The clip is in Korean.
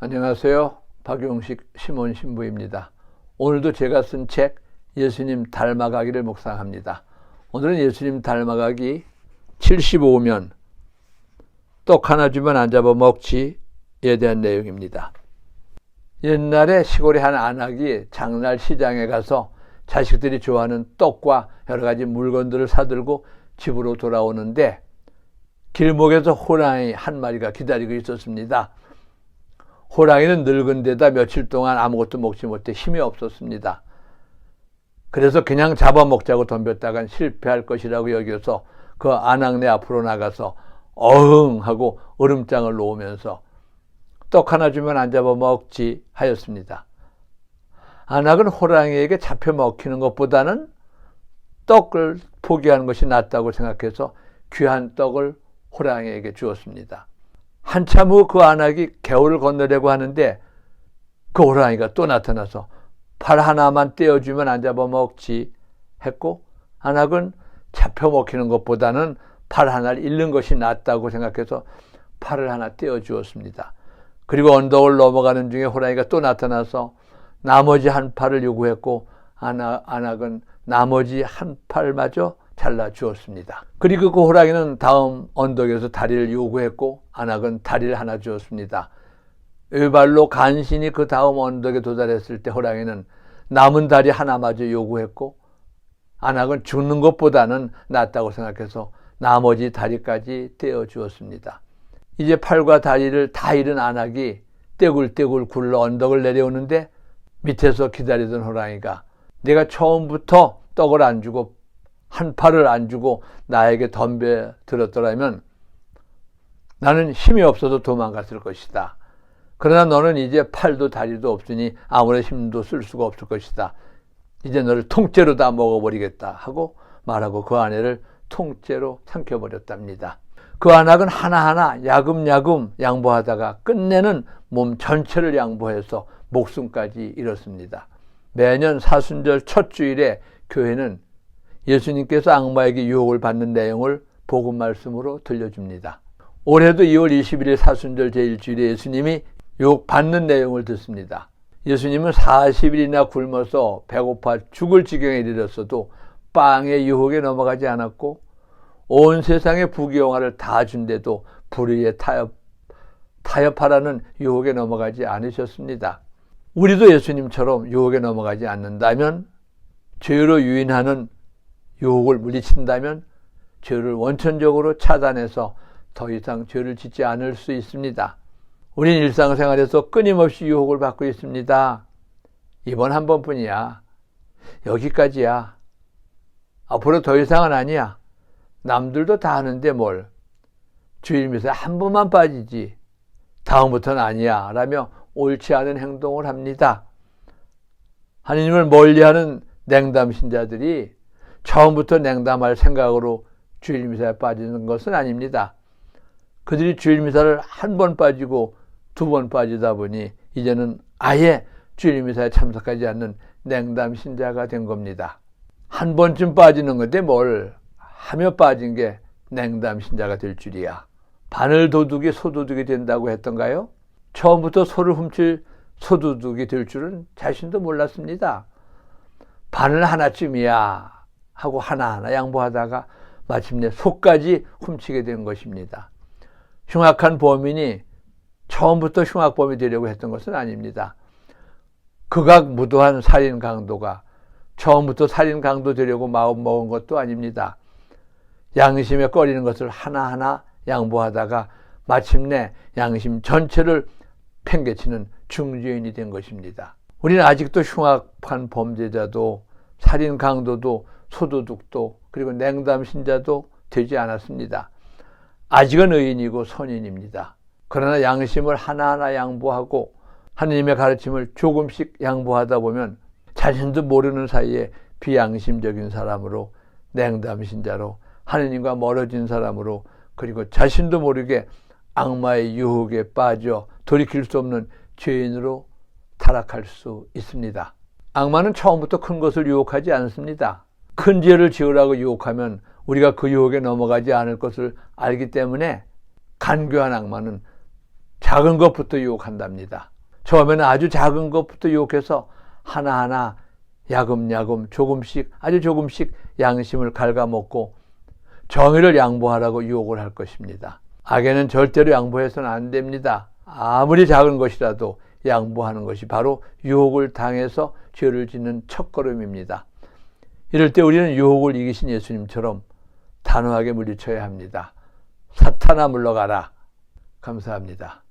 안녕하세요. 박용식 시몬 신부입니다. 오늘도 제가 쓴 책 예수님 닮아가기를 묵상합니다. 오늘은 예수님 닮아가기 75면 떡 하나 주면 안 잡아 먹지에 대한 내용입니다. 옛날에 시골의 한 안악이 장날 시장에 가서 자식들이 좋아하는 떡과 여러 가지 물건들을 사들고 집으로 돌아오는데 길목에서 호랑이 한 마리가 기다리고 있었습니다. 호랑이는 늙은 데다 며칠 동안 아무것도 먹지 못해 힘이 없었습니다. 그래서 그냥 잡아먹자고 덤볐다간 실패할 것이라고 여겨서 그 안악내 앞으로 나가서 어흥 하고 얼음장을 놓으면서 떡 하나 주면 안 잡아먹지 하였습니다. 안악은 호랑이에게 잡혀 먹히는 것보다는 떡을 포기하는 것이 낫다고 생각해서 귀한 떡을 호랑이에게 주었습니다. 한참 후 그 안악이 개울을 건너려고 하는데 그 호랑이가 또 나타나서 팔 하나만 떼어주면 안 잡아먹지 했고 안악은 잡혀 먹히는 것보다는 팔 하나를 잃는 것이 낫다고 생각해서 팔을 하나 떼어 주었습니다. 그리고 언덕을 넘어가는 중에 호랑이가 또 나타나서 나머지 한 팔을 요구했고 안악, 안악은 나머지 한 팔마저 잘라 주었습니다. 그리고 그 호랑이는 다음 언덕에서 다리를 요구했고 안악은 다리를 하나 주었습니다. 외발로 간신히 그 다음 언덕에 도달했을 때 호랑이는 남은 다리 하나마저 요구했고 안악은 죽는 것보다는 낫다고 생각해서 나머지 다리까지 떼어 주었습니다. 이제 팔과 다리를 다 잃은 안악이 떼굴떼굴 굴러 언덕을 내려오는데 밑에서 기다리던 호랑이가 내가 처음부터 떡을 안 주고 한 팔을 안 주고 나에게 덤벼 들었더라면 나는 힘이 없어서 도망갔을 것이다. 그러나 너는 이제 팔도 다리도 없으니 아무런 힘도 쓸 수가 없을 것이다. 이제 너를 통째로 다 먹어버리겠다 하고 말하고 그 아내를 통째로 삼켜버렸답니다. 그 안악은 하나하나 야금야금 양보하다가 끝내는 몸 전체를 양보해서 목숨까지 잃었습니다. 매년 사순절 첫 주일에 교회는 예수님께서 악마에게 유혹을 받는 내용을 복음 말씀으로 들려줍니다. 올해도 2월 21일 사순절 제1주일에 예수님이 유혹 받는 내용을 듣습니다. 예수님은 40일이나 굶어서 배고파 죽을 지경에 이르렀어도 빵의 유혹에 넘어가지 않았고 온 세상의 부귀영화를 다 준데도 불의에 타협, 타협하라는 유혹에 넘어가지 않으셨습니다. 우리도 예수님처럼 유혹에 넘어가지 않는다면 죄로 유인하는 유혹을 물리친다면 죄를 원천적으로 차단해서 더 이상 죄를 짓지 않을 수 있습니다. 우린 일상생활에서 끊임없이 유혹을 받고 있습니다. 이번 한 번뿐이야. 여기까지야. 앞으로 더 이상은 아니야. 남들도 다 하는데 뭘. 주일 미사에 한 번만 빠지지. 다음부터는 아니야. 라며 옳지 않은 행동을 합니다. 하느님을 멀리하는 냉담 신자들이 처음부터 냉담할 생각으로 주일 미사에 빠지는 것은 아닙니다. 그들이 주일 미사를 한 번 빠지고 두 번 빠지다 보니 이제는 아예 주일 미사에 참석하지 않는 냉담 신자가 된 겁니다. 한 번쯤 빠지는 건데 뭘 하며 빠진 게 냉담 신자가 될 줄이야. 바늘 도둑이 소도둑이 된다고 했던가요? 처음부터 소를 훔칠 소도둑이 될 줄은 자신도 몰랐습니다. 바늘 하나쯤이야 하고 하나하나 양보하다가 마침내 소까지 훔치게 된 것입니다. 흉악한 범인이 처음부터 흉악범이 되려고 했던 것은 아닙니다. 극악 무도한 살인 강도가 처음부터 살인 강도 되려고 마음 먹은 것도 아닙니다. 양심에 꺼리는 것을 하나하나 양보하다가 마침내 양심 전체를 팽개치는 중죄인이 된 것입니다. 우리는 아직도 흉악한 범죄자도 살인 강도도 소도둑도 그리고 냉담 신자도 되지 않았습니다. 아직은 의인이고 선인입니다. 그러나 양심을 하나하나 양보하고 하느님의 가르침을 조금씩 양보하다 보면 자신도 모르는 사이에 비양심적인 사람으로 냉담 신자로 하느님과 멀어진 사람으로 그리고 자신도 모르게 악마의 유혹에 빠져 돌이킬 수 없는 죄인으로 타락할 수 있습니다. 악마는 처음부터 큰 것을 유혹하지 않습니다. 큰 죄를 지으라고 유혹하면 우리가 그 유혹에 넘어가지 않을 것을 알기 때문에 간교한 악마는 작은 것부터 유혹한답니다. 처음에는 아주 작은 것부터 유혹해서 하나하나 야금야금 조금씩 아주 조금씩 양심을 갉아먹고 정의를 양보하라고 유혹을 할 것입니다. 악에는 절대로 양보해서는 안 됩니다. 아무리 작은 것이라도 양보하는 것이 바로 유혹을 당해서 죄를 짓는 첫걸음입니다. 이럴 때 우리는 유혹을 이기신 예수님처럼 단호하게 물리쳐야 합니다. 사탄아 물러가라. 감사합니다.